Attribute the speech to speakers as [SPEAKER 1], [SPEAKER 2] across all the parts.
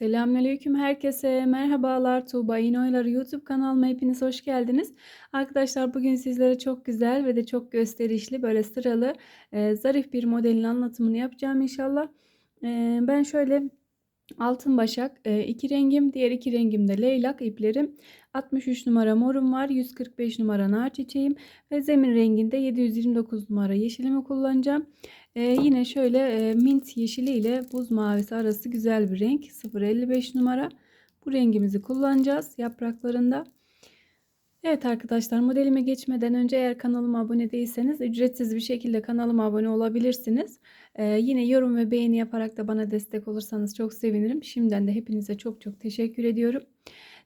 [SPEAKER 1] Selamünaleyküm herkese. Merhabalar. Tuğba İnoyları YouTube kanalıma hepiniz hoş geldiniz. Arkadaşlar bugün sizlere çok güzel ve de çok gösterişli böyle sıralı e, zarif bir modelin anlatımını yapacağım inşallah. E, ben şöyle altın başak e, iki rengim diğer iki rengim de leylak iplerim 63 numara morum var 145 numara nar çiçeğim ve zemin renginde 729 numara yeşilimi kullanacağım. Ee, yine şöyle e, mint yeşili ile buz mavisi arası güzel bir renk 055 numara bu rengimizi kullanacağız yapraklarında. Evet arkadaşlar modelime geçmeden önce eğer kanalıma abone değilseniz ücretsiz bir şekilde kanalıma abone olabilirsiniz. Ee, yine yorum ve beğeni yaparak da bana destek olursanız çok sevinirim. Şimdiden de hepinize çok çok teşekkür ediyorum.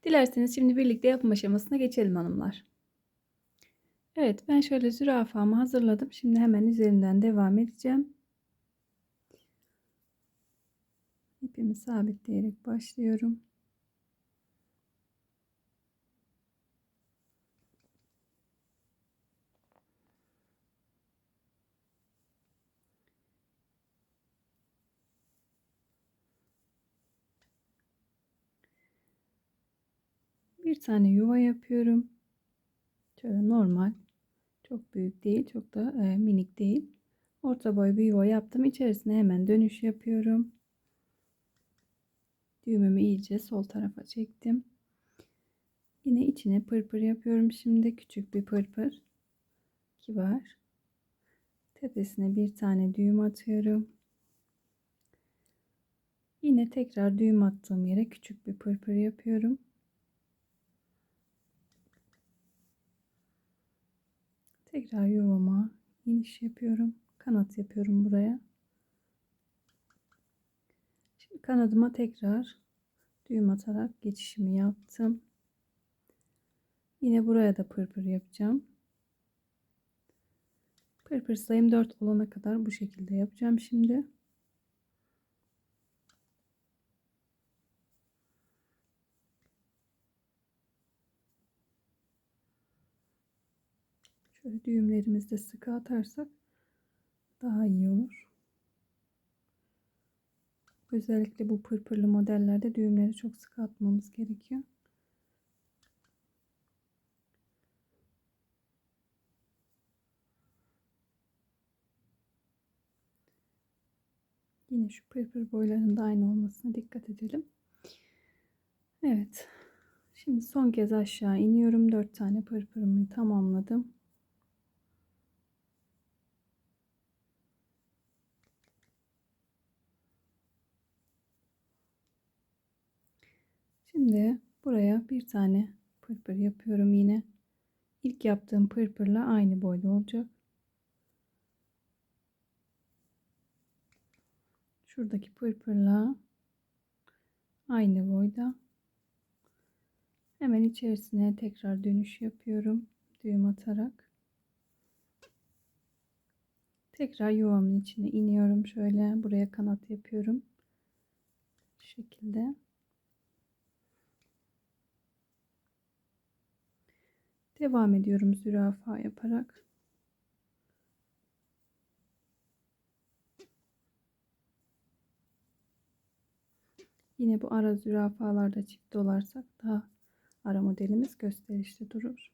[SPEAKER 1] Dilerseniz şimdi birlikte yapım aşamasına geçelim hanımlar. Evet ben şöyle zürafamı hazırladım. Şimdi hemen üzerinden devam edeceğim. İpimi sabitleyerek başlıyorum. Bir tane yuva yapıyorum. Şöyle normal. Çok büyük değil. Çok da e, minik değil. Orta boy bir yuva yaptım. İçerisine hemen dönüş yapıyorum. Düğümümü iyice sol tarafa çektim. Yine içine pırpır yapıyorum. Şimdi küçük bir pırpır. Kibar. Tepesine bir tane düğüm atıyorum. Yine tekrar düğüm attığım yere küçük bir pırpır yapıyorum. Tekrar yuvama iniş yapıyorum. Kanat yapıyorum buraya. Şimdi kanadıma tekrar düğüm atarak geçişimi yaptım. Yine buraya da pırpır yapacağım. Pırpır sayım 4 olana kadar bu şekilde yapacağım şimdi. Şöyle düğümlerimizi de sıkı atarsak daha iyi olur. Özellikle bu pırpırlı modellerde düğümleri çok sıkı atmamız gerekiyor. Yine şu pırpır boylarında aynı olmasına dikkat edelim. Evet. Şimdi son kez aşağı iniyorum. 4 tane pırpırımı tamamladım. Şimdi buraya bir tane pırpır yapıyorum yine. İlk yaptığım pırpırla aynı boyda olacak. Şuradaki pırpırla aynı boyda. Hemen içerisine tekrar dönüş yapıyorum. Düğüm atarak. Tekrar yuvamın içine iniyorum. Şöyle buraya kanat yapıyorum. Bu şekilde. Devam ediyorum zürafa yaparak. Yine bu ara zürafalarda çift dolarsak daha ara modelimiz gösterişli durur.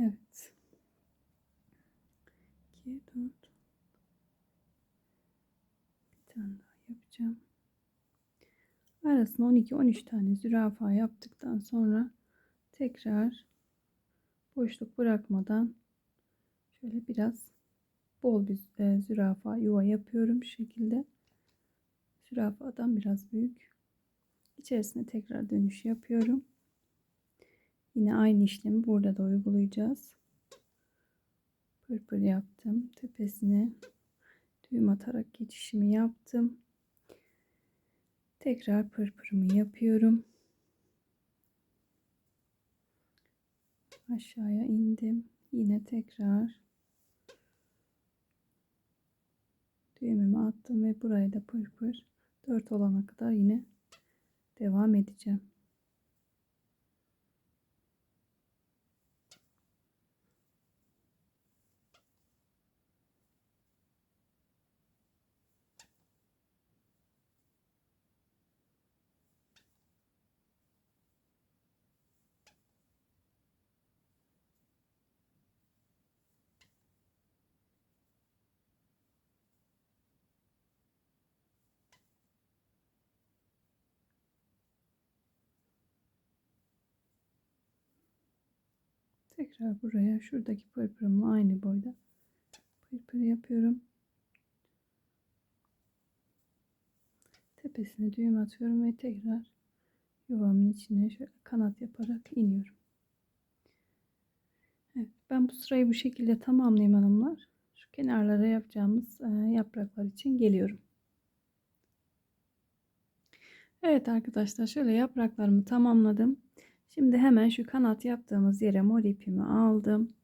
[SPEAKER 1] Evet. 2, 4. Bir tane daha yapacağım. Arasına 12-13 tane zürafa yaptıktan sonra tekrar boşluk bırakmadan şöyle biraz bol bir e, zürafa yuva yapıyorum. Şu şekilde zürafadan biraz büyük. İçerisine tekrar dönüş yapıyorum. Yine aynı işlemi burada da uygulayacağız. Pırpır yaptım. Tepesine düğüm atarak geçişimi yaptım. Tekrar pırpırımı yapıyorum. Aşağıya indim. Yine tekrar düğümümü attım ve buraya da pırpır 4 olana kadar yine devam edeceğim. Tekrar buraya şuradaki pırpırımla aynı boyda pırpır yapıyorum. Tepesine düğüm atıyorum ve tekrar yuvamın içine şöyle kanat yaparak iniyorum. Evet, ben bu sırayı bu şekilde tamamlayayım hanımlar. Şu kenarlara yapacağımız e, yapraklar için geliyorum. Evet arkadaşlar şöyle yapraklarımı tamamladım. Şimdi hemen şu kanat yaptığımız yere mor ipimi aldım.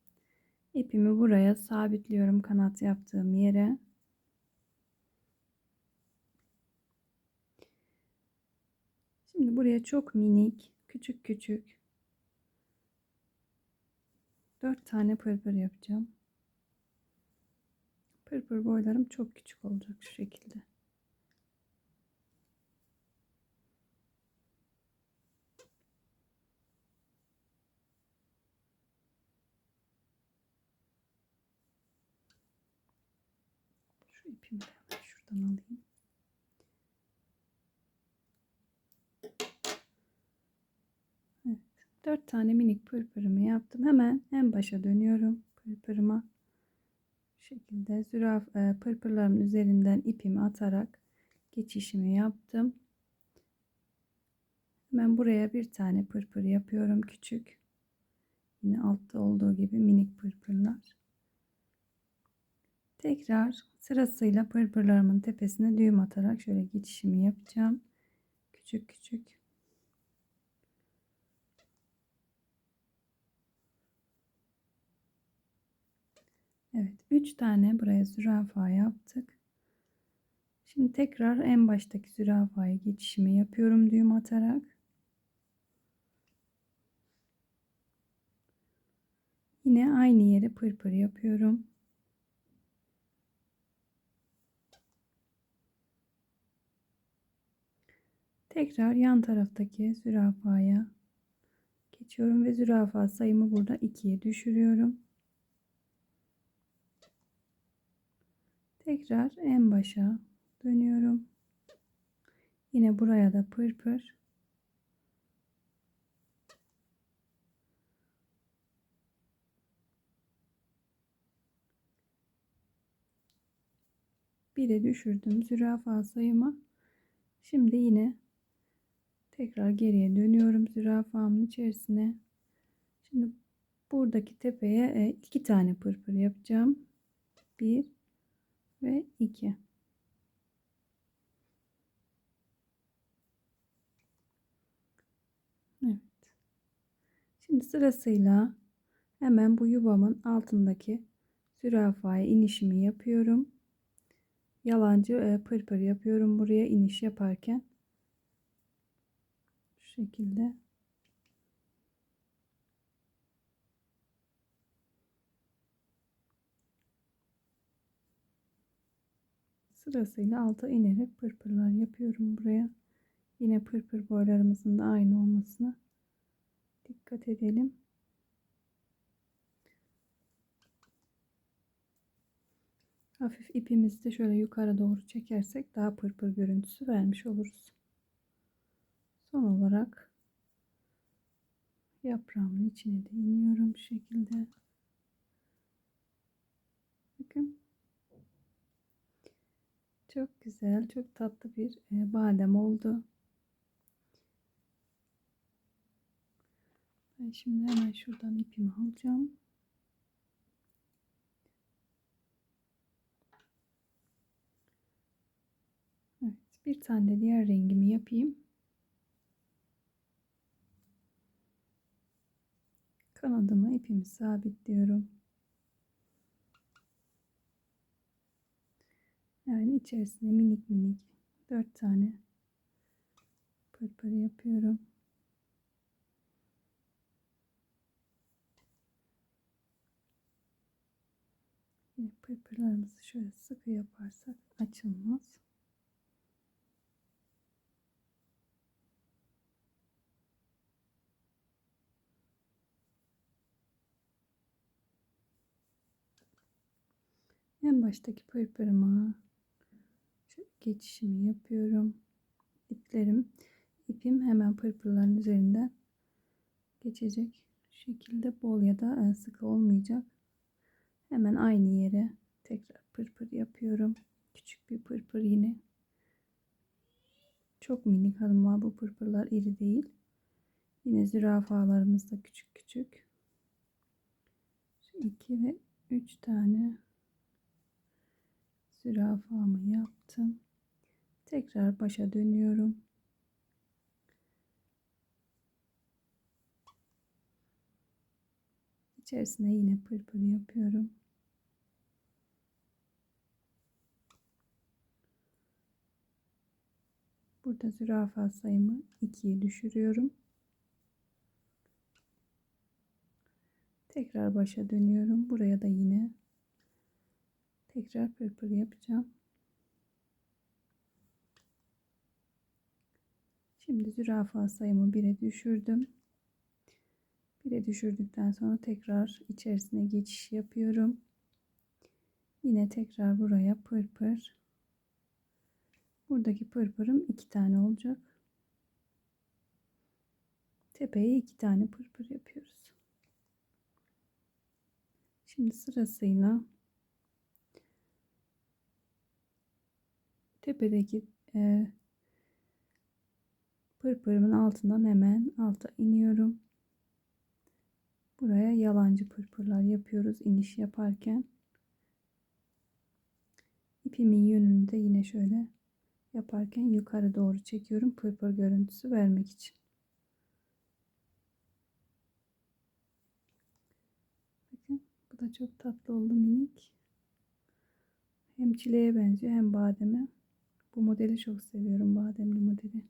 [SPEAKER 1] İpimi buraya sabitliyorum kanat yaptığım yere. Şimdi buraya çok minik, küçük küçük 4 tane pırpır yapacağım. Pırpır boylarım çok küçük olacak şu şekilde. İpimi de hemen şuradan alayım. Evet, 4 tane minik pırpırımı yaptım. Hemen en başa dönüyorum pırpırıma. Bu şekilde züraf e, pırpırların üzerinden ipimi atarak geçişimi yaptım. Hemen buraya bir tane pırpır yapıyorum küçük. Yine altta olduğu gibi minik pırpırlar. Tekrar sırasıyla pırpırlarımın tepesine düğüm atarak şöyle geçişimi yapacağım. Küçük küçük. Evet 3 tane buraya zürafa yaptık. Şimdi tekrar en baştaki zürafaya geçişimi yapıyorum düğüm atarak. Yine aynı yere pırpır yapıyorum. Tekrar yan taraftaki zürafaya geçiyorum ve zürafa sayımı burada 2'ye düşürüyorum. Tekrar en başa dönüyorum. Yine buraya da pırpır. Bire düşürdüm zürafa sayımı. Şimdi yine tekrar geriye dönüyorum zürafamın içerisine. Şimdi buradaki tepeye e, iki tane pırpır yapacağım. Bir ve iki. Evet. Şimdi sırasıyla hemen bu yuvamın altındaki zürafaya inişimi yapıyorum. Yalancı e, pırpır yapıyorum buraya iniş yaparken. Şekilde. Sırasıyla alta inerek pırpırlar yapıyorum buraya. Yine pırpır boylarımızın da aynı olmasına dikkat edelim. Hafif ipimizi de şöyle yukarı doğru çekersek daha pırpır görüntüsü vermiş oluruz. Son olarak yaprağımın içine de iniyorum bu şekilde. Bakın. Çok güzel, çok tatlı bir e, badem oldu. Ben şimdi hemen şuradan ipimi alacağım. Evet, bir tane de diğer rengimi yapayım. Kanadıma ipimi sabitliyorum. Yani içerisine minik minik dört tane pırpır yapıyorum. Pırpırlarımızı şöyle sıkı yaparsak açılmaz. En baştaki pırpırıma geçişimi yapıyorum. İplerim, ipim hemen pırpırların üzerinden geçecek. Şekilde bol ya da sıkı olmayacak. Hemen aynı yere tekrar pırpır yapıyorum. Küçük bir pırpır yine. Çok minik hanımlar bu pırpırlar iri değil. Yine zürafalarımız da küçük küçük. 2 ve 3 tane zürafamı yaptım. Tekrar başa dönüyorum. İçerisine yine pırpır yapıyorum. Burada zürafa sayımı 2'ye düşürüyorum. Tekrar başa dönüyorum. Buraya da yine tekrar pırpır yapacağım. Şimdi zürafa sayımı 1'e düşürdüm. 1'e düşürdükten sonra tekrar içerisine geçiş yapıyorum. Yine tekrar buraya pırpır. Buradaki pırpırım iki tane olacak. Tepeye iki tane pırpır yapıyoruz. Şimdi sırasıyla tepedeki e, pırpırımın altından hemen alta iniyorum. Buraya yalancı pırpırlar yapıyoruz iniş yaparken. İpimin yönünü de yine şöyle yaparken yukarı doğru çekiyorum pırpır görüntüsü vermek için. Bakın bu da çok tatlı oldu minik. Hem çileğe benziyor hem bademe. Bu modeli çok seviyorum bademli modeli.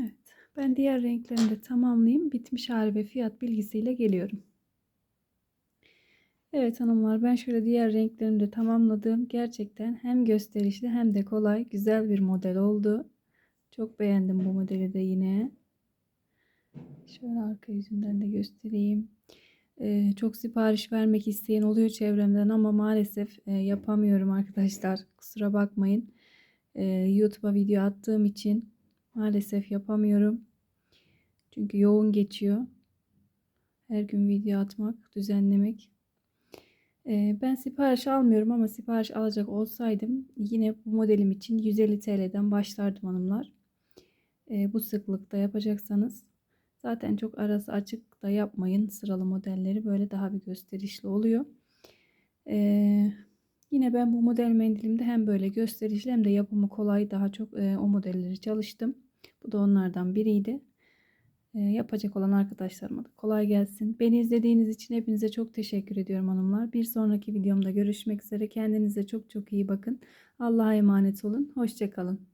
[SPEAKER 1] Evet. Ben diğer renklerini de tamamlayayım. Bitmiş hali ve fiyat bilgisiyle geliyorum. Evet hanımlar ben şöyle diğer renklerimi de tamamladım. Gerçekten hem gösterişli hem de kolay güzel bir model oldu. Çok beğendim bu modeli de yine. Şöyle arka yüzünden de göstereyim. Ee, çok sipariş vermek isteyen oluyor çevremden ama maalesef e, yapamıyorum arkadaşlar. Kusura bakmayın. Ee, YouTube'a video attığım için maalesef yapamıyorum. Çünkü yoğun geçiyor. Her gün video atmak, düzenlemek. Ee, ben sipariş almıyorum ama sipariş alacak olsaydım yine bu modelim için 150 TL'den başlardım hanımlar. Ee, bu sıklıkta yapacaksanız zaten çok arası açık da yapmayın. Sıralı modelleri böyle daha bir gösterişli oluyor. Ee, yine ben bu model mendilimde hem böyle gösterişli hem de yapımı kolay daha çok e, o modelleri çalıştım. Bu da onlardan biriydi. E, yapacak olan arkadaşlarıma da kolay gelsin. Beni izlediğiniz için hepinize çok teşekkür ediyorum hanımlar. Bir sonraki videomda görüşmek üzere. Kendinize çok çok iyi bakın. Allah'a emanet olun. Hoşçakalın.